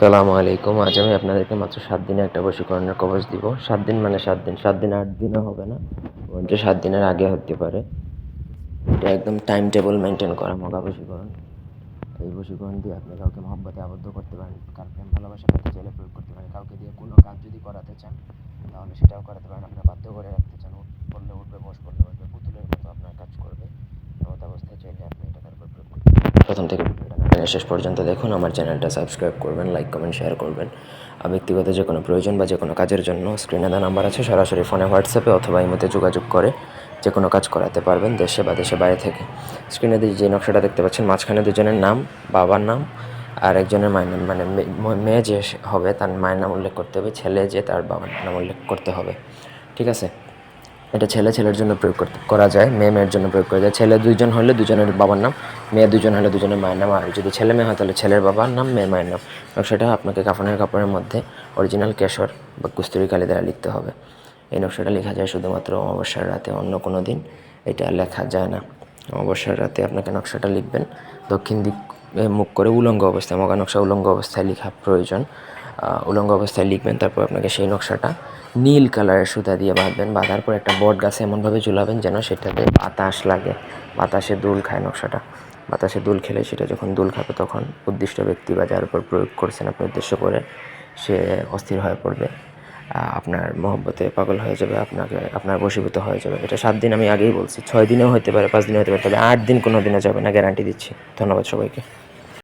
সালামু আলাইকুম। আজ আমি আপনাদেরকে মাত্র সাত দিনে একটা বশীকরণের কবচ দিব। সাত দিন মানে সাত দিন। সাত দিন আট দিনও হবে না। বরঞ্চ সাত দিনের আগে হতে পারে। এটা একদম টাইম টেবিল মেনটেন করা মগা বশীকরণ। এই বশীকরণ দিয়ে আপনি কাউকে মহব্বতে আবদ্ধ করতে পারেন কার প্রেম ভালোবাসা পেতে চাইলে প্রয়োগ করতে পারেন, কাউকে দিয়ে কোনো কাজ যদি করাতে চান, তাহলে সেটাও করাতে পারেন। আপনার বাধ্য করে রাখতে চান পড়লে উঠবে, বস পড়লে বসবে, পুতুলের মতো আপনার কাজ করবে। এমত অবস্থায় চাইলে আপনি এটা তার উপর প্রয়োগ করতে প্রথম থেকে ভিডিওটা শেষ পর্যন্ত দেখুন। আমার চ্যানেলটা সাবস্ক্রাইব করবেন লাইক কমেন্ট শেয়ার করবেন। আর ব্যক্তিগত যে কোনো প্রয়োজন বা যে কোনো কাজের জন্য স্ক্রিনে দেওয়া নাম্বার আছে, সরাসরি ফোনে হোয়াটসঅ্যাপে অথবা ইমোতে যোগাযোগ করে যে কোনো কাজ করাতে পারবেন দেশে বা দেশে বাইরে থেকে। স্ক্রিনে যে নকশাটা দেখতে পাচ্ছেন, মাঝখানে দুজনের নাম, বাবার নাম আর একজনের মায়ের নাম মানে মেয়ে যে হবে তার মায়ের নাম উল্লেখ করতে হবে, ছেলে যে তার বাবার নাম উল্লেখ করতে হবে। ঠিক আছে? এটা ছেলে, ছেলের জন্য প্রয়োগ করা যায়, মেয়ে, মেয়ের জন্য প্রয়োগ করা যায়। ছেলে দুইজন হলে দুজনের বাবার নাম মেয়ে দুজন হলে দুজনের মায়ের নাম। আর যদি ছেলে মেয়ে হয়, তাহলে ছেলের বাবার নাম, মেয়ের মায়ের নাম। নকশাটা আপনাকে কাফনের কাপড়ের মধ্যে অরিজিনাল কেশর বা কুস্তুরি কালি দ্বারা লিখতে হবে। এই নকশাটা লেখা যায় শুধুমাত্র অমাবস্যার রাতে, অন্য কোনো দিন এটা লেখা যায় না। অমাবস্যার রাতে আপনাকে নকশাটা লিখবেন। দক্ষিণ দিক মুখ করে উলঙ্গ অবস্থায়, মগা নকশা উলঙ্গ অবস্থায় লেখা প্রয়োজন। উলঙ্গ অবস্থায় লিখবেন, তারপর আপনাকে সেই নকশাটা নীল কালারের সুতা দিয়ে বাঁধবেন। বাঁধার পর একটা বট গাছে এমনভাবে ঝুলাবেন যেন সেটাতে বাতাস লাগে। বাতাসে দুল খায় নকশাটা। বাতাসে দুল খেলে সেটা যখন দুল খাবে তখন উদ্দিষ্ট ব্যক্তি বা যার উপর প্রয়োগ করছেন আপনি উদ্দেশ্য করে সে অস্থির হয়ে পড়বে। আপনার মহব্বতে পাগল হয়ে যাবে, আপনাকে, আপনার বশীভূত হয়ে যাবে। এটা সাত দিন আমি আগেই বলছি। ছয় দিনেও হতে পারে, পাঁচ দিনে হতে পারে, তবে আট দিন কোনো দিনে যাবে না গ্যারান্টি দিচ্ছি। ধন্যবাদ সবাইকে।